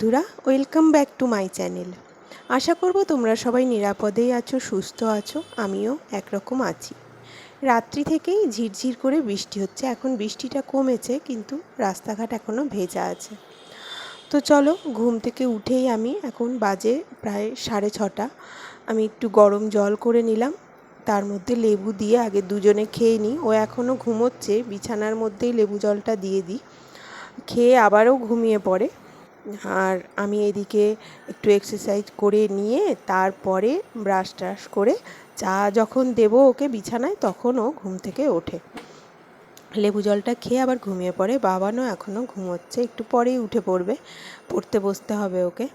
বন্ধুরা welcome back to my channel আশা করব তোমরা সবাই নিরাপদেই আছো, সুস্থ আছো, আমিও একরকম আছি। রাত্রি থেকেই ঝিরঝির করে বৃষ্টি হচ্ছে, এখন বৃষ্টিটা কমেছে, কিন্তু রাস্তাঘাট এখনও ভেজা আছে। তো চলো, ঘুম থেকে উঠেই আমি এখন বাজে প্রায় সাড়ে ছটা, আমি একটু গরম জল করে নিলাম, তার মধ্যে লেবু দিয়ে আগে দুজনে খেয়ে নিই। ও এখনও ঘুমোচ্ছে, বিছানার মধ্যেই লেবু জলটা দিয়ে দিই। খেয়ে আবারও ঘুমিয়ে পড়ে। আর আমি এদিকে একটু এক্সারসাইজ করে নিয়ে তারপরে ব্রাশ ট্রাশ করে চা যখন দেবো ওকে বিছানায়, তখন ও ঘুম থেকে ওঠে। লেবু জলটা খেয়ে আবার ঘুমিয়ে পড়ে। বাবানও এখনও ঘুমোচ্ছে। একটু পরেই উঠে পড়বে। পড়তে বসতে হবে ওকে।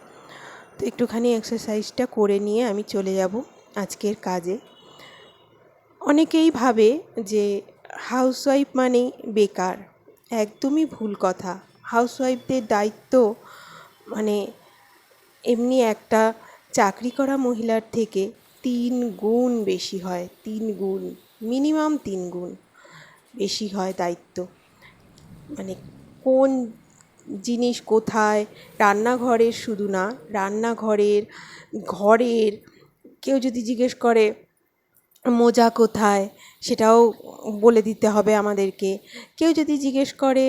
তো একটুখানি এক্সারসাইজটা করে নিয়ে আমি চলে যাব আজকের কাজে। অনেকেই ভাবে যে হাউসওয়াইফ মানেই বেকার। একদমই ভুল কথা। হাউসওয়াইফদের দায়িত্ব মানে এমনি একটা চাকরি করা মহিলার থেকে তিন গুণ বেশি হয়, তিন গুণ মিনিমাম তিন গুণ বেশি হয় দায়িত্ব। মানে কোন জিনিস কোথায়, রান্নাঘরের শুধু না, রান্নাঘরের, ঘরের, কেউ যদি জিজ্ঞেস করে, মোজা কোথায়, সেটাও বলে দিতে হবে আমাদেরকে। কেউ যদি জিজ্ঞেস করে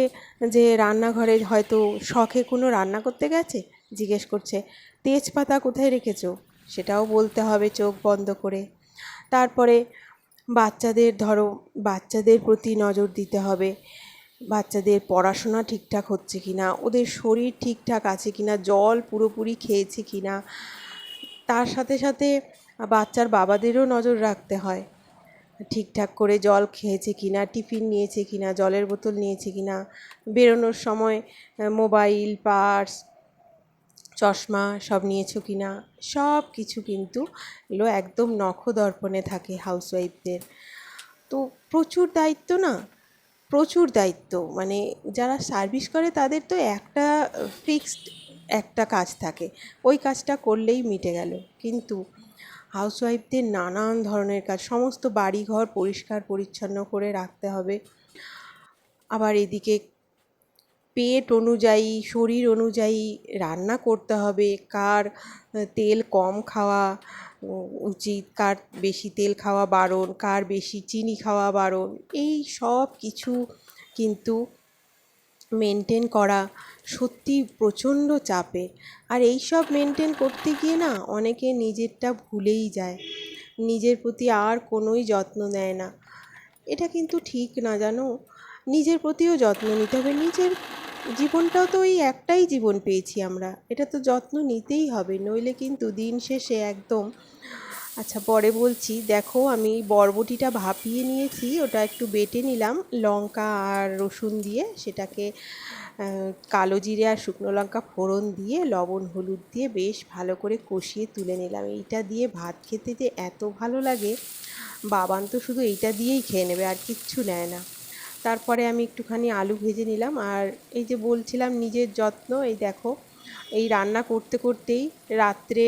যে রান্নাঘরের হয়তো শখে কোনো রান্না করতে গেছে? জিজ্ঞেস করছে, তেজপাতা কোথায় রেখেছো? সেটাও বলতে হবে চোখ বন্ধ করে। তারপরে বাচ্চাদের ধরো, বাচ্চাদের প্রতি নজর দিতে হবে। বাচ্চাদের পড়াশোনা ঠিকঠাক হচ্ছে কি না ওদের শরীর ঠিকঠাক আছে কি না জল পুরোপুরি খেয়েছে কি না তার সাথে সাথে বাচ্চার বাবাদেরও নজর রাখতে হয়। ঠিকঠাক করে জল খেয়েছে কি না টিফিন নিয়েছে কি না জলের বোতল নিয়েছে কি না বেরোনোর সময় মোবাইল, পার্স, চশমা সব নিয়েছো কি না সব কিছু কিন্তু এগুলো একদম নখদর্পণে থাকে হাউসওয়াইফদের। তো প্রচুর দায়িত্ব না? প্রচুর দায়িত্ব। মানে যারা সার্ভিস করে তাদের তো একটা ফিক্সড একটা কাজ থাকে। ওই কাজটা করলেই মিটে গেল। কিন্তু হাউসওয়াইফদের নানান ধরনের কাজ, সমস্ত বাড়িঘর পরিষ্কার পরিচ্ছন্ন করে রাখতে হবে। আবার এদিকে পেট অনুযায়ী, শরীর অনুযায়ী রান্না করতে হবে। কার তেল কম খাওয়া উচিত, কার বেশি তেল খাওয়া বারণ, কার বেশি চিনি খাওয়া বারণ, এই সব কিছু কিন্তু মেনটেন করা সত্যি প্রচণ্ড চাপের আর এই সব মেনটেন করতে গিয়ে না অনেকে নিজেরটা ভুলেই যায়। নিজের প্রতি আর কোনোই যত্ন নেয় না। এটা কিন্তু ঠিক না জানো? নিজের প্রতিও যত্ন নিতে হবে। নিজের জীবনটাও তো ওই একটাই জীবন পেয়েছি আমরা। এটা তো যত্ন নিতেই হবে। নইলে কিন্তু দিন শেষে একদম আচ্ছা পরে বলছি। দেখো, আমি বরবটিটা ভাপিয়ে নিয়েছি। ওটা একটু বেটে নিলাম। লঙ্কা আর রসুন দিয়ে সেটাকে কালো জিরে আর শুকনো লঙ্কা ফোড়ন দিয়ে, লবণ, হলুদ দিয়ে বেশ ভালো করে কষিয়ে তুলে নিলাম। এইটা দিয়ে ভাত খেতে যে এত ভালো লাগে, বাবান তো শুধু এইটা দিয়েই খেয়ে নেবে, আর কিচ্ছু নেয় না। তারপরে আমি একটুখানি আলু ভেজে নিলাম, আর এই যে বলছিলাম নিজের যত্ন, এই দেখো, এই রান্না করতে করতেই রাত্রে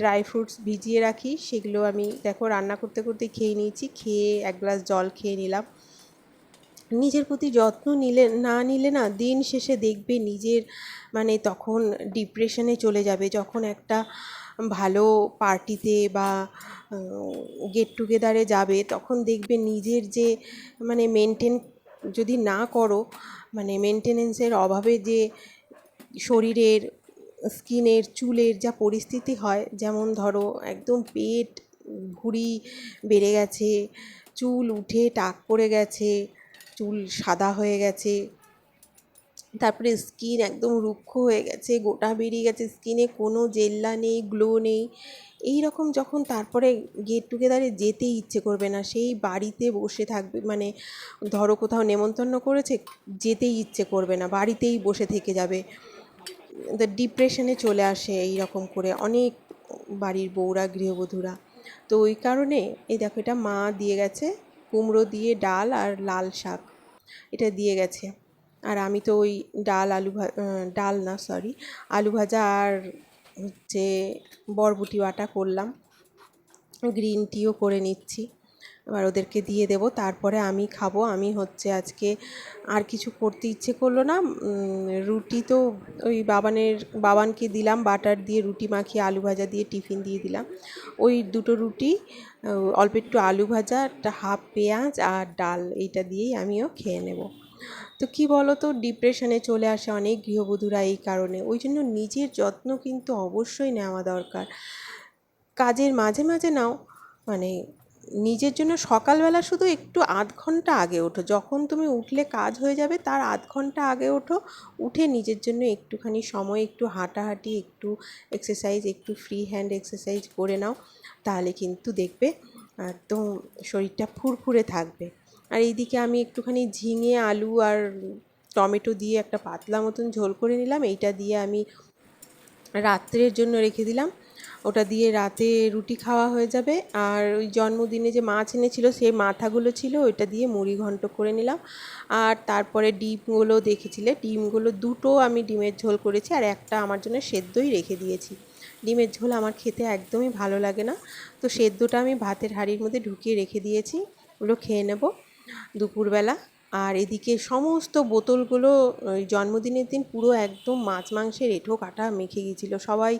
ড্রাই ফ্রুটস ভিজিয়ে রাখি, সেগুলো আমি দেখো রান্না করতে করতেই খেয়ে নিয়েছি, খেয়ে এক গ্লাস জল খেয়ে নিলাম। নিজের প্রতি যত্ন নিলে না নিলে না, দিন শেষে দেখবে নিজের মানে তখন ডিপ্রেশনে চলে যাবে। যখন একটা ভালো পার্টিতে বা গেট টুগেদারে যাবে, তখন দেখবে নিজের যে মানে মেনটেন যদি না করো মানে মেনটেনেন্সের অভাবে যে শরীরের, স্কিনের, চুলের যা পরিস্থিতি হয়, যেমন ধরো একদম পেট ভুঁড়ি বেড়ে গেছে, চুল উঠে টাক পড়ে গেছে চুল সাদা হয়ে গেছে। তারপরে স্কিন একদম রুক্ষ হয়ে গেছে, গোটা বেরিয়ে গেছে স্কিনে, কোনো জেল্লা নেই, গ্লো নেই। এই রকম যখন তারপরে গেট টুগেদারে যেতে ইচ্ছে করবে না, সেই বাড়িতে বসে থাকবে মানে ধরো কোথাও নেমন্তন্ন করেছে যেতেই ইচ্ছে করবে না, বাড়িতেই বসে থেকে যাবে। ডিপ্রেশনে চলে আসে এই রকম করে অনেক বাড়ির বউরা, গৃহবধূরা। তো ওই কারণে, এই দেখো এটা মা দিয়ে গেছে। কুমড়ো দিয়ে ডাল আর লাল শাক। এটা দিয়ে গেছে। আর আমি তো ওই ডাল, আলু ডাল না সরি আলু ভাজা আর হচ্ছে বরবটি বাটা করলাম। গ্রিন টিও করে নিচ্ছি। এবার ওদেরকে দিয়ে দেবো। তারপরে আমি খাব। আমি হচ্ছে আজকে আর কিছু করতে ইচ্ছে করল না। রুটি তো ওই বাবানের, বাবানকে দিলাম। বাটার দিয়ে রুটি মাখিয়ে আলু ভাজা দিয়ে টিফিন দিয়ে দিলাম। ওই দুটো রুটি অল্প একটু আলু ভাজা, একটা হাফ পেঁয়াজ আর ডাল এইটা দিয়েই আমিও খেয়ে নেব। তো কি বলো তো ডিপ্রেশনে চলে আসে অনেক গৃহবধূরা এই কারণে। ওই জন্য নিজের যত্ন কিন্তু অবশ্যই নেওয়া দরকার। কাজের মাঝে মাঝে নাও মানে নিজের জন্য সকালবেলা শুধু একটু আধ ঘণ্টা আগে ওঠো। যখন তুমি উঠলে কাজ হয়ে যাবে, তার আধ ঘণ্টা আগে ওঠো। উঠে নিজের জন্য একটুখানি সময়, একটু হাঁটাহাঁটি, একটু এক্সারসাইজ একটু ফ্রি হ্যান্ড এক্সারসাইজ করে নাও। তাহলে কিন্তু দেখবে তো শরীরটা ফুরফুরে থাকবে। আর এইদিকে আমি একটুখানি ঝিঙে, আলু আর টমেটো দিয়ে একটা পাতলা মতন ঝোল করে নিলাম। এইটা দিয়ে আমি রাত্রের জন্য রেখে দিলাম। ওটা দিয়ে রাতে রুটি খাওয়া হয়ে যাবে। আর ওই জন্মদিনে যে মাছ এনেছিল, সেই মাথাগুলো ছিল, ওইটা দিয়ে মুড়ি ঘন্ট করে নিলাম। আর তারপরে ডিমগুলো দেখেছিলে? ডিমগুলো দুটো আমি ডিমের ঝোল করেছি, আর একটা আমার জন্য সেদ্ধই রেখে দিয়েছি। ডিমের ঝোল আমার খেতে একদমই ভালো লাগে না। তো সেদ্ধটা আমি ভাতের হাঁড়ির মধ্যে ঢুকিয়ে রেখে দিয়েছি। ওগুলো খেয়ে নেব। দুপুরবেলা আর এদিকে সমস্ত বোতলগুলো জন্মদিনের দিন পুরো একদম মাছ মাংসের এঁঠো কাটা মেখে গিয়েছিল। সবাই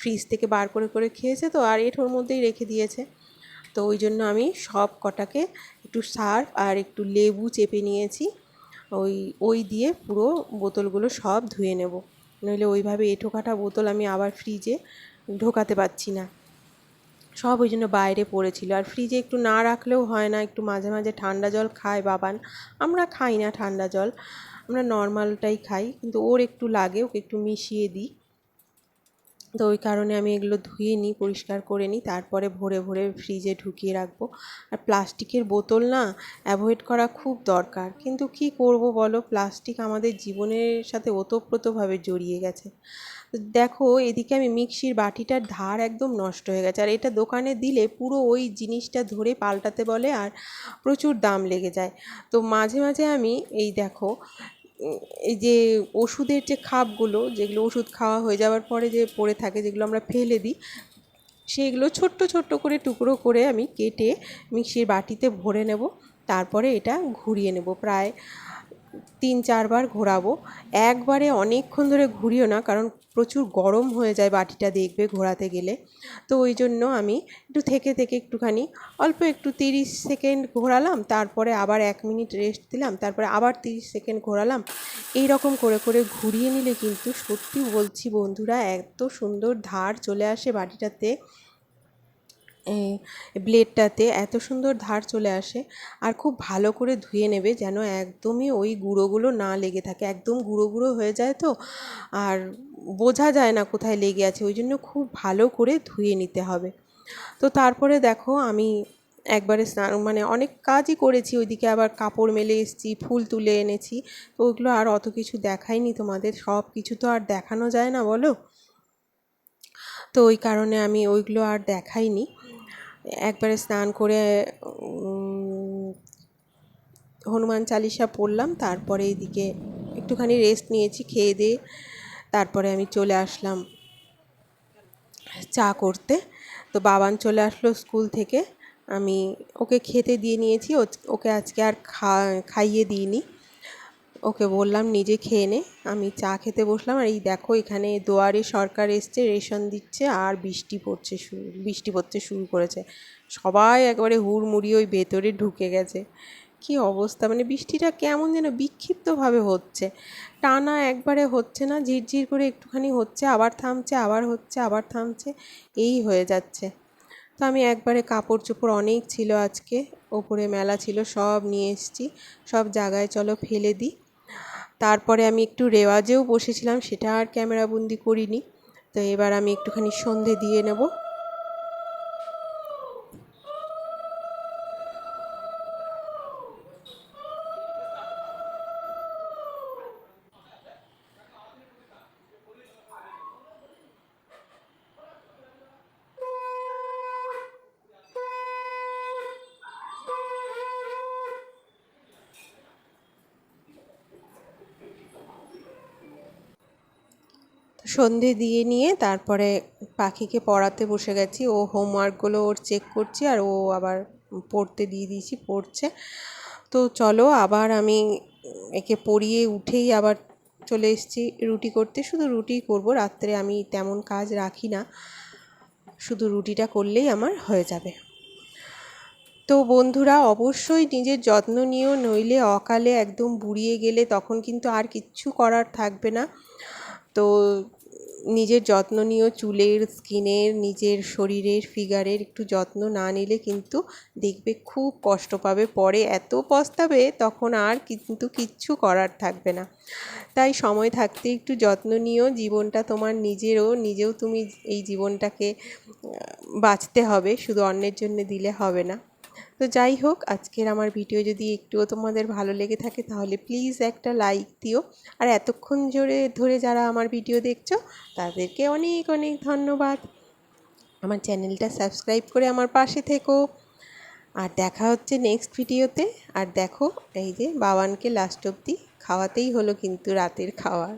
ফ্রিজ থেকে বার করে করে খেয়েছে তো, আর এঁঠোর মধ্যেই রেখে দিয়েছে। তো ওই জন্য আমি সব কটাকে একটু সার্ফ আর একটু লেবু চেপে নিয়েছি। ওই ওই দিয়ে পুরো বোতলগুলো সব ধুয়ে নেব। নইলে ওইভাবে এঁঠো কাটা বোতল আমি আবার ফ্রিজে ঢোকাতে পারছি না। সব ওই জন্য বাইরে পড়েছিল। আর ফ্রিজে একটু না রাখলেও হয় না, একটু মাঝে মাঝে ঠান্ডা জল খায় বাবান। আমরা খাই না ঠান্ডা জল, আমরা নর্মালটাই খাই, কিন্তু ওর একটু লাগে, ওকে একটু মিশিয়ে দিই। তো ওই কারণে আমি এগুলো ধুয়ে নিই, পরিষ্কার করে নিই, তারপরে ভরে ভরে ফ্রিজে ঢুকিয়ে রাখব। আর প্লাস্টিকের বোতল না অ্যাভয়েড করা খুব দরকার। কিন্তু কি করব বলো? প্লাস্টিক আমাদের জীবনের সাথে ওতপ্রোতভাবে জড়িয়ে গেছে। দেখো, এদিকে আমি মিক্সির বাটিটার ধার একদম নষ্ট হয়ে গেছে। আর এটা দোকানে দিলে পুরো ওই জিনিসটা ধরে পাল্টাতে বলে আর প্রচুর দাম লেগে যায়। তো মাঝে মাঝে আমি, এই দেখো এই যে ওষুধের যে খাপগুলো, যেগুলো ওষুধ খাওয়া হয়ে যাওয়ার পরে যে পড়ে থাকে, যেগুলো আমরা ফেলে দিই সেইগুলো ছোট্ট ছোট্ট করে টুকরো করে আমি কেটে মিক্সির বাটিতে ভরে নেব। তারপরে এটা ঘুরিয়ে নেব। প্রায় তিন, চারবার ঘোরাবো। একবারে অনেকক্ষণ ধরে ঘুরিও না, কারণ প্রচুর গরম হয়ে যায় বাটিটা দেখবে ঘোরাতে গেলে। তো ওই জন্য আমি একটু থেকে থেকে একটুখানি, অল্প একটু তিরিশ সেকেন্ড ঘোরালাম, তারপরে আবার এক মিনিট রেস্ট দিলাম, তারপরে আবার তিরিশ সেকেন্ড ঘোরালাম। এই রকম করে করে ঘুরিয়ে নিলে কিন্তু সত্যি বলছি বন্ধুরা, এত সুন্দর ধার চলে আসে বাটিটাতে। ব্লেডটাতে এত সুন্দর ধার চলে আসে আর খুব ভালো করে ধুয়ে নেবে যেন একদমই ওই গুঁড়োগুলো না লেগে থাকে। একদম গুঁড়ো গুঁড়ো হয়ে যায় তো আর বোঝা যায় না কোথায় লেগে আছে। ওই জন্য খুব ভালো করে ধুয়ে নিতে হবে। তো তারপরে দেখো আমি একবারে স্নান মানে অনেক কাজই করেছি। ওইদিকে আবার কাপড় মেলে এসেছি, ফুল তুলে এনেছি। তো ওইগুলো আর অত কিছু দেখাইনি তোমাদের। সব কিছু তো আর দেখানো যায় না বলো? তো ওই কারণে আমি ওইগুলো আর দেখাইনি। একবারে স্নান করে হনুমান চালিসা পড়লাম, তারপরে এদিকে একটুখানি রেস্ট নিয়েছি, খেয়ে দিয়ে তারপরে আমি চলে আসলাম চা করতে। তো বাবান চলে আসলো স্কুল থেকে, আমি ওকে খেতে দিয়ে নিয়েছি ওকে আজকে আর খা, খাইয়ে দিইনি। ওকে বললাম, নিজে খেয়ে নে। আমি চা খেতে বসলাম, আর এই দেখো এখানে দুয়ারে সরকার এসছে, রেশন দিচ্ছে, আর বৃষ্টি পড়ছে শুরু, বৃষ্টি পড়তে শুরু করেছে। সবাই একবারে হুড়মুড়ি ওই ভেতরে ঢুকে গেছে। কি অবস্থা মানে বৃষ্টিটা কেমন যেন বিক্ষিপ্তভাবে হচ্ছে। টানা একবারে হচ্ছে না, ঝিরঝির করে একটুখানি হচ্ছে, আবার থামছে, আবার হচ্ছে, আবার থামছে, এই হয়ে যাচ্ছে। তো আমি একবারে কাপড় চোপড় অনেক ছিল আজকে, ওপরে মেলা ছিল, সব নিয়ে এসেছি, সব জায়গায় চলো ফেলে দিই। তারপরে আমি একটু রেওয়াজেও বসেছিলাম, সেটা আর ক্যামেরাবন্দি করিনি। তো এবার আমি একটুখানি সন্ধে দিয়ে নেব। সন্ধে দিয়ে নিয়ে তারপরে পাখিকে পড়াতে বসে গেছি। ও হোমওয়ার্কগুলো ওর চেক করছি আর ও আবার পড়তে দিয়ে দিয়েছি, পড়ছে। তো চলো আবার আমি একে পড়িয়ে উঠেই আবার চলে এসেছি রুটি করতে। শুধু রুটিই করব, রাত্রে আমি তেমন কাজ রাখি না। শুধু রুটিটা করলেই আমার হয়ে যাবে। তো বন্ধুরা, অবশ্যই নিজের যত্ন নিও, নইলে অকালে একদম বুড়িয়ে গেলে তখন কিন্তু আর কিচ্ছু করার থাকবে না। তো নিজের যত্ন নিও চুলের, স্কিনের, নিজের শরীরের, ফিগারের একটু যত্ন না নিলে কিন্তু দেখবে খুব কষ্ট পাবে। পরে এত পস্তাবে তখন আর কিন্তু কিচ্ছু করার থাকবে না। তাই সময় থাকতে একটু যত্ন নিও, জীবনটা তোমার নিজেরও, নিজেও তুমি এই জীবনটাকে বাঁচতে হবে। শুধু অন্যের জন্য দিলে হবে না। তো যাই হোক, আজকের আমার ভিডিও যদি একটুও তোমাদের ভালো লেগে থাকে, তাহলে প্লিজ একটা লাইক দিও। আর এতক্ষণ জোরে ধরে যারা আমার ভিডিও দেখছ, তাদেরকে অনেক অনেক ধন্যবাদ। আমার চ্যানেলটা সাবস্ক্রাইব করে আমার পাশে থেকো। আর দেখা হচ্ছে নেক্সট ভিডিওতে আর দেখো, এই যে বাবানকে লাস্ট অবধি খাওয়াতেই হলো কিন্তু রাতের খাওয়ার।